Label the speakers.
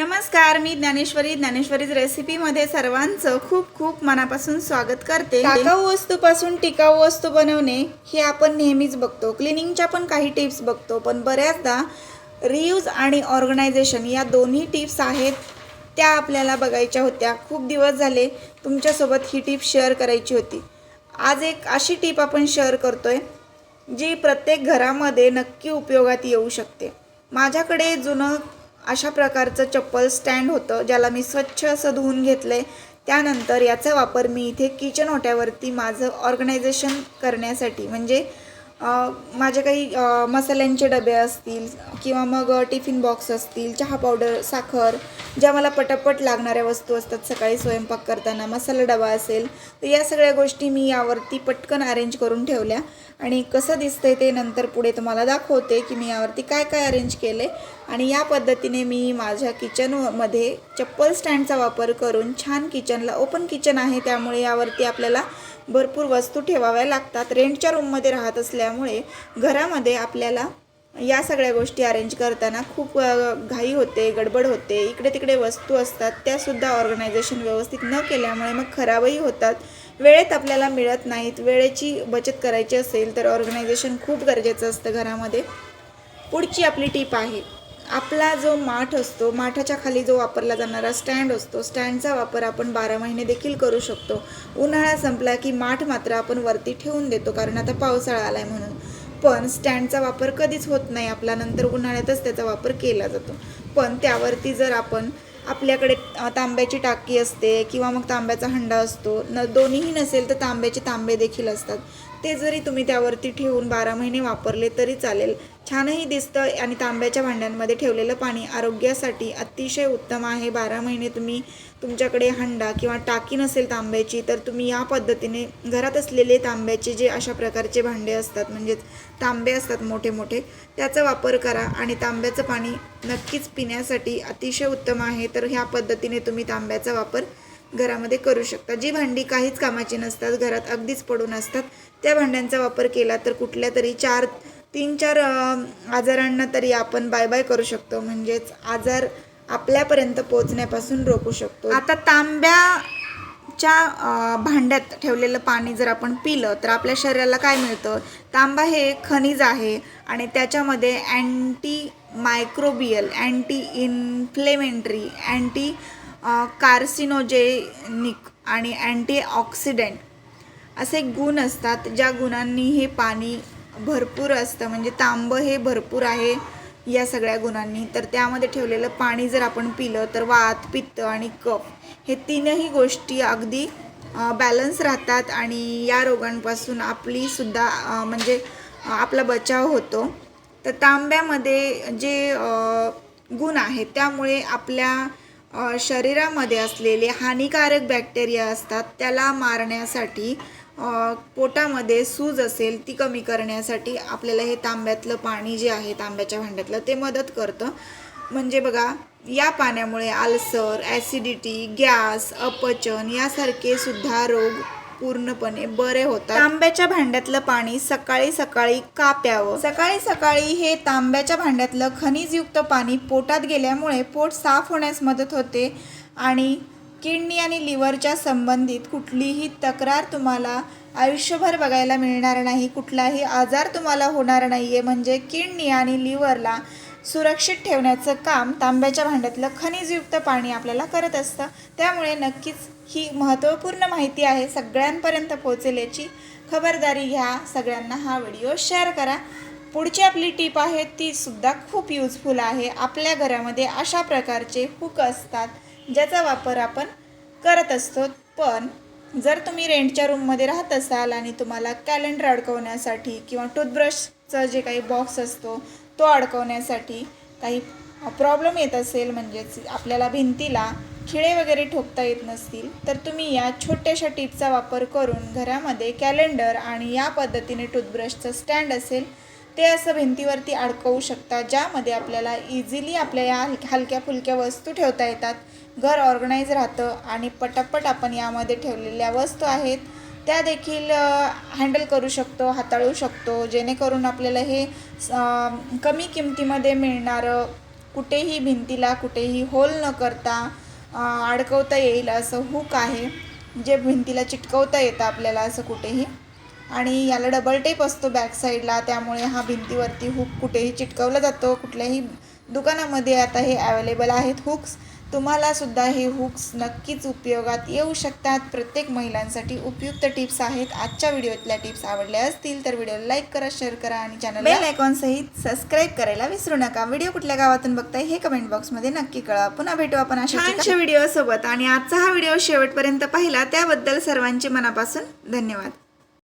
Speaker 1: नमस्कार मी ज्ञानेश्वरी. ज्ञानेश्वरीज रेसिपीमध्ये सर्वांचं खूप खूप मनापासून स्वागत करते. टाकाऊ वस्तूपासून टिकाऊ वस्तू बनवणे हे आपण नेहमीच बघतो. क्लिनिंगच्या पण काही टिप्स बघतो पण बऱ्याचदा रियूज आणि ऑर्गनायझेशन या दोन्ही टिप्स आहेत त्या आपल्याला बघायच्या होत्या. खूप दिवस झाले तुमच्यासोबत ही टिप शेअर करायची होती. आज एक अशी टिप आपण शेअर करतोय जी प्रत्येक घरामध्ये नक्की उपयोगात येऊ शकते. माझ्याकडे जुनं अशा प्रकारचं चप्पल स्टँड होतं ज्याला मी स्वच्छ असं धुवून घेतलं आहे त्यानंतर याचा वापर मी इथे किचन ओट्यावरती माझं ऑर्गनायझेशन करण्यासाठी म्हणजे माझे काही मसाल्यांचे डबे असतील किंवा मग टिफिन बॉक्स असतील चहा पावडर साखर ज्या मला पटापट लागणाऱ्या वस्तू असतात सकाळी स्वयंपाक करताना मसाला डबा असेल तर या सगळ्या गोष्टी मी यावरती पटकन अरेंज करून ठेवल्या. आणि कसं दिसतंय ते नंतर पुढे तुम्हाला दाखवते की मी यावरती काय काय अरेंज केले आणि या पद्धतीने मी माझ्या किचनमध्ये चप्पल स्टँडचा वापर करून छान किचनला ओपन किचन आहे त्यामुळे यावरती आपल्याला भरपूर वस्तू ठेवाव्या लागतात. रेंटच्या रूममध्ये राहत असल्यामुळे घरामध्ये आपल्याला या सगळ्या गोष्टी अरेंज करताना खूप घाई होते गडबड होते. इकडे तिकडे वस्तू असतात त्यासुद्धा ऑर्गनायझेशन व्यवस्थित न केल्यामुळे मग खराबही होतात. वेळेत आपल्याला मिळत नाहीत. वेळेची बचत करायची असेल तर ऑर्गनायझेशन खूप गरजेचं असतं घरामध्ये. पुढची आपली टीप आहे. आपला जो माठ असतो माठाच्या खाली जो वापरला जाणारा स्टँड असतो स्टँडचा वापर आपण बारा महिने देखील करू शकतो. उन्हाळा संपला की माठ मात्र आपण वरती ठेवून देतो कारण आता पावसाळा आलाय म्हणून. पण स्टँडचा वापर कधीच होत नाही आपला नंतर उन्हाळ्यातच त्याचा वापर केला जातो. पण त्यावरती जर आपण आपल्याकडे तांब्याची टाकी असते किंवा मग तांब्याचा हंडा असतो न दोन्हीही नसेल तर तांब्याचे तांबे देखील असतात. ते जरी तुम्ही त्यावरती ठेवून बारा महिने वापरले तरी चालेल. छानही दिसतं आणि तांब्याच्या भांड्यांमध्ये ठेवलेलं पाणी आरोग्यासाठी अतिशय उत्तम आहे. बारा महिने तुम्ही तुमच्याकडे हंडा किंवा टाकी नसेल तांब्याची तर तुम्ही या पद्धतीने घरात असलेले तांब्याचे जे अशा प्रकारचे भांडे असतात म्हणजेच तांबे असतात मोठे मोठे त्याचा वापर करा आणि तांब्याचं पाणी नक्कीच पिण्यासाठी अतिशय उत्तम आहे. तर ह्या पद्धतीने तुम्ही तांब्याचा वापर घरामध्ये करू शकता. जी भांडी काहीच कामाची नसतात घरात अगदीच पडून असतात त्या भांड्यांचा वापर केला तर कुठल्या तरी चार तीन चार आजारांना तरी आपण बाय बाय करू शकतो. म्हणजेच आजार आपल्यापर्यंत पोहोचण्यापासून रोखू शकतो. आता तांब्याच्या भांड्यात ठेवलेलं पाणी जर आपण पिलं तर आपल्या शरीराला काय मिळतं? तांबा हे खनिज आहे आणि त्याच्यामध्ये anti microbial anti inflammatory anti carcinogenic आणि अँटीऑक्सिडेंट असे गुण असतात ज्या गुणांनी हे पाणी भरपूर असतं. म्हणजे तांबं हे भरपूर आहे या सगळ्या गुणांनी. तर त्यामध्ये ठेवलेलं पाणी जर आपण पिलं तर वात पित्त आणि कफ हे तीनही गोष्टी अगदी बॅलन्स राहतात आणि या रोगांपासून आपली सुद्धा म्हणजे आपला बचाव होतो. तर तांब्यामध्ये जे गुण आहेत त्यामुळे आपल्या शरीरामध्ये असलेले हानिकारक बॅक्टेरिया असतात त्याला मारण्यासाठी पोटामध्ये सूज असेल ती कमी करण्यासाठी आपल्याला हे तांब्यातलं पाणी जे आहे तांब्याच्या भांड्यातलं ते मदत करतं. म्हणजे बघा या पाण्यामुळे आल्सर ॲसिडिटी गॅस अपचन यासारखे सुद्धा रोग पूर्णपणे बरे होतात. तांब्याच्या भांड्यातलं पाणी सकाळी सकाळी का प्यावं सकाळी सकाळी हे तांब्याच्या भांड्यातलं खनिजयुक्त पाणी पोटात गेल्यामुळे पोट साफ होण्यास मदत होते आणि किडनी आणि लिव्हरच्या संबंधित कुठलीही तक्रार तुम्हाला आयुष्यभर बघायला मिळणार नाही. कुठलाही आजार तुम्हाला होणार नाही आहे म्हणजे किडनी आणि लिव्हरला सुरक्षित ठेवण्याचं काम तांब्याच्या भांड्यातलं खनिजयुक्त पाणी आपल्याला करत असतं. त्यामुळे नक्कीच ही महत्त्वपूर्ण माहिती आहे सगळ्यांपर्यंत पोहोचेल याची खबरदारी घ्या. सगळ्यांना हा व्हिडिओ शेअर करा. पुढची आपली टीप आहे ती सुद्धा खूप युजफुल आहे. आपल्या घरामध्ये अशा प्रकारचे हुक असतात ज्याचा वापर आपण करत असतो. पण जर तुम्ही रेंटच्या रूममध्ये राहत असाल आणि तुम्हाला कॅलेंडर अडकवण्यासाठी किंवा टूथब्रशचं जे काही बॉक्स असतो तो अडकवण्यासाठी काही प्रॉब्लेम येत असेल म्हणजेच आपल्याला भिंतीला खिळे वगैरे ठोकता येत नसतील तर तुम्ही या छोट्याशा टिपचा वापर करून घरामध्ये कॅलेंडर आणि या पद्धतीने टूथब्रशचं स्टँड असेल ते असं भिंतीवरती अडकवू शकता ज्यामध्ये आपल्याला इझिली आपल्या या हलक्या फुलक्या वस्तू ठेवता येतात. घर ऑर्गनाईज राहतं आणि पटापट आपण यामध्ये ठेवलेल्या वस्तू आहेत. त्या देखील हँडल करू शकतो हाताळू शकतो. जेणेकरून आपल्याला हे कमी किमतीमध्ये मिळणारं कुठेही भिंतीला कुठेही होल न करता अडकवता येईल असं हुक आहे. जे भिंतीला चिटकवता येतं आपल्याला असं कुठेही. आणि याला डबल टेप असतो बॅक साईडला त्यामुळे हा भिंतीवरती हुक कुठेही चिटकवला जातो. कुठल्याही दुकानामध्ये आता हे अवेलेबल आहेत हुक्स तुम्हाला सुद्धा हे हुक्स नक्कीच उपयोगात येऊ शकतात. प्रत्येक महिलांसाठी उपयुक्त टिप्स आहेत. आजच्या व्हिडिओतल्या टिप्स आवडल्या असतील तर व्हिडिओला लाईक करा शेअर करा आणि चॅनल बेल आयकॉन सहित सबस्क्राईब करायला विसरू नका. व्हिडिओ कुठल्या गावातून बघताय हे कमेंट बॉक्समध्ये नक्की कळवा. पुन्हा भेटू आपण अशा व्हिडिओ सोबत. आणि आजचा हा व्हिडिओ शेवटपर्यंत पाहिला. त्याबद्दल सर्वांचे मनापासून धन्यवाद.